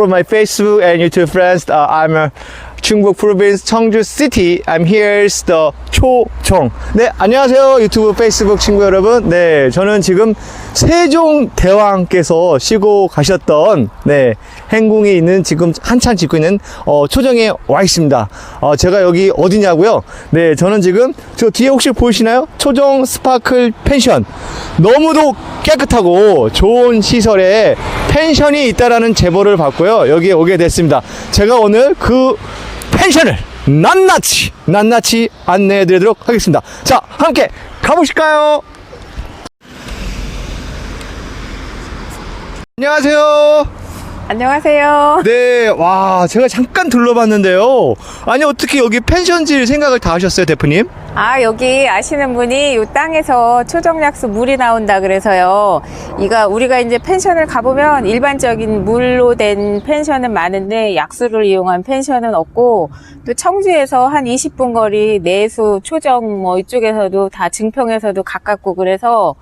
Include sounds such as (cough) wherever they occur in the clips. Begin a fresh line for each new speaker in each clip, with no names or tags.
follow my Facebook and YouTube friends. Uh, I'm 충북 province 청주 city. I'm here is the 초정. 네, 안녕하세요. 유튜브 페이스북 친구 여러분. 네, 저는 지금 세종 대왕께서 쉬고 가셨던 네, 행궁에 있는 지금 한창 짓고 있는 어, 초정에 와 있습니다. 어, 제가 여기 어디냐고요? 네, 저는 지금 저 뒤에 혹시 보이시나요? 초정 스파클 펜션. 너무도 깨끗하고 좋은 시설에 펜션이 있다라는 제보를 받고요. 여기에 오게 됐습니다. 제가 오늘 그 펜션을 낱낱이 낱낱이 안내해 드리도록 하겠습니다. 자, 함께 가보실까요? 안녕하세요.
안녕하세요.
네, 와, 제가 잠깐 둘러봤는데요. 아니, 어떻게 여기 펜션 질 생각을 다 하셨어요, 대표님?
아, 여기 아시는 분이 이 땅에서 초정약수 물이 나온다 그래서요. 이가 우리가 이제 펜션을 가보면 일반적인 물로 된 펜션은 많은데 약수를 이용한 펜션은 없고 또 청주에서 한 20분 거리 내수 초정 뭐 이쪽에서도 다 증평에서도 가깝고 그래서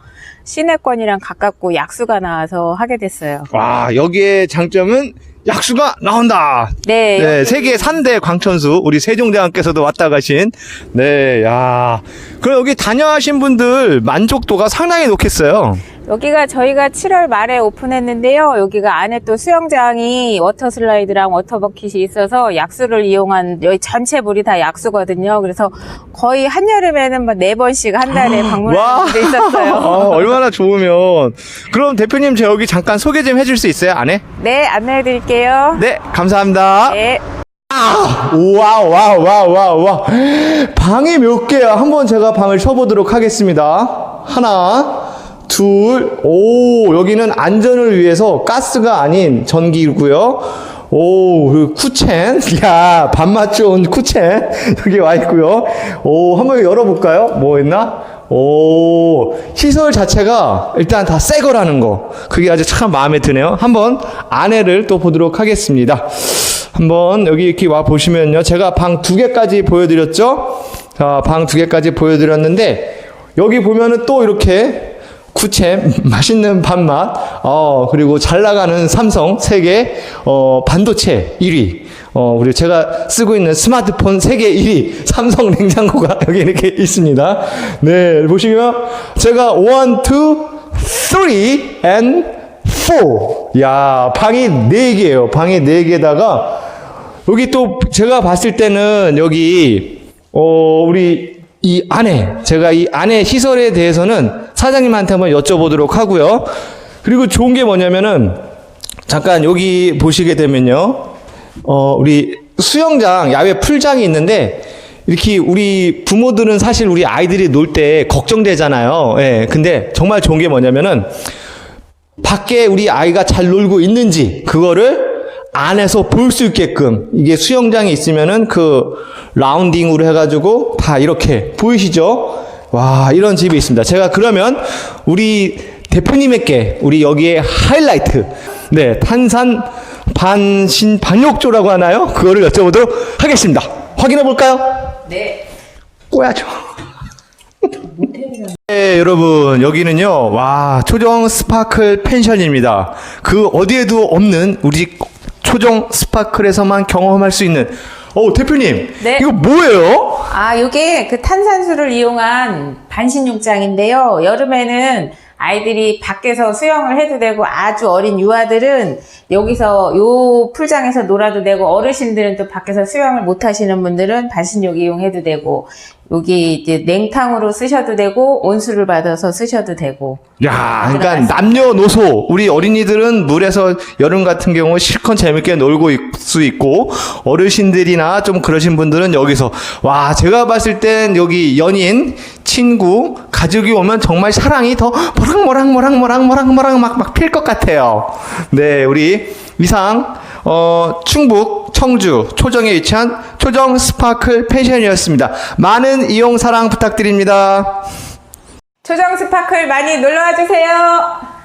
시내권이랑 가깝고 약수가 나와서 하게 됐어요.
와, 여기에 장점은 약수가 나온다.
네.
네, 세계 3대 광천수, 우리 세종대왕께서도 왔다 가신, 네, 야. 그럼 여기 다녀하신 분들 만족도가 상당히 높겠어요.
여기가 저희가 7월 말에 오픈했는데요. 여기가 안에 또 수영장이 워터 슬라이드랑 워터 버킷이 있어서 약수를 이용한 여기 전체 물이 다 약수거든요. 그래서 거의 한여름에는 뭐네 번씩 한 달에
와.
방문하는 분도 있었어요.
아, (laughs) 얼마나 좋으면. 그럼 대표님, 저 여기 잠깐 소개 좀 해줄 수 있어요, 안에?
네, 안내해 드릴게요.
네, 감사합니다.
네.
우와, 와, 와, 와, 와. 방이 몇 개야? 한번 제가 방을 쳐보도록 하겠습니다. 하나, 둘, 오, 여기는 안전을 위해서 가스가 아닌 전기고요. 오, 그리고 쿠첸. (laughs) 야, 밥맛 좋은 쿠첸. (laughs) 여기 와 있고요. 오, 한번 열어볼까요? 뭐 있나? 오, 시설 자체가 일단 다 새 거라는 거. 그게 아주 참 마음에 드네요. 한번 안에를 또 보도록 하겠습니다. 한번 여기 이렇게 와 보시면요. 제가 방 두 개까지 보여드렸죠? 자, 방 두 개까지 보여드렸는데, 여기 보면은 또 이렇게 쿠체, (laughs) 맛있는 밥맛, 어, 그리고 잘 나가는 삼성 세계, 어, 반도체 1위. 어, 그리고 제가 쓰고 있는 스마트폰 세계 1위 (laughs) 삼성 냉장고가 (laughs) 여기 이렇게 있습니다. 네, 보시면 제가 1, 2, 3 and 4. 야, 방이 4개예요. 방이 4개에다가 여기 또 제가 봤을 때는 여기 어 우리 이 안에 제가 이 안에 시설에 대해서는 사장님한테 한번 여쭤보도록 하고요. 그리고 좋은 게 뭐냐면은 잠깐 여기 보시게 되면요. 어 우리 수영장 야외 풀장이 있는데 이렇게 우리 부모들은 사실 우리 아이들이 놀 때 걱정되잖아요. 예. 근데 정말 좋은 게 뭐냐면은 밖에 우리 아이가 잘 놀고 있는지 그거를 안에서 볼 수 있게끔 이게 수영장이 있으면은 그 라운딩으로 해가지고 다 이렇게 보이시죠? 와 이런 집이 있습니다. 제가 그러면 우리 대표님에게 우리 여기에 하이라이트 네 탄산 반신 반욕조라고 하나요? 그거를 여쭤보도록 하겠습니다. 확인해 볼까요?
네.
꼬야죠. (laughs) 네, 여러분, 여기는요, 와, 초정 스파클 펜션입니다. 그 어디에도 없는 우리 초정 스파클에서만 경험할 수 있는, 어, 대표님.
네.
이거 뭐예요?
아, 이게 그 탄산수를 이용한 반신욕장인데요. 여름에는 아이들이 밖에서 수영을 해도 되고 아주 어린 유아들은 여기서 요 풀장에서 놀아도 되고 어르신들은 또 밖에서 수영을 못 하시는 분들은 반신욕 이용해도 되고 여기 이제 냉탕으로 쓰셔도 되고 온수를 받아서 쓰셔도 되고.
야, 그러니까 남녀노소 우리 어린이들은 물에서 여름 같은 경우 실컷 재밌게 놀고 있- 수 있고 어르신들이나 좀 그러신 분들은 여기서 와 제가 봤을 땐 여기 연인 친구 가족이 오면 정말 사랑이 더 모락모락모락모락모락모락 막막 필 것 같아요. 네, 우리 이상 어, 충북 청주 초정에 위치한 초정 스파클 펜션이었습니다. 많은 이용 사랑 부탁드립니다.
초정 스파클 많이 놀러와 주세요.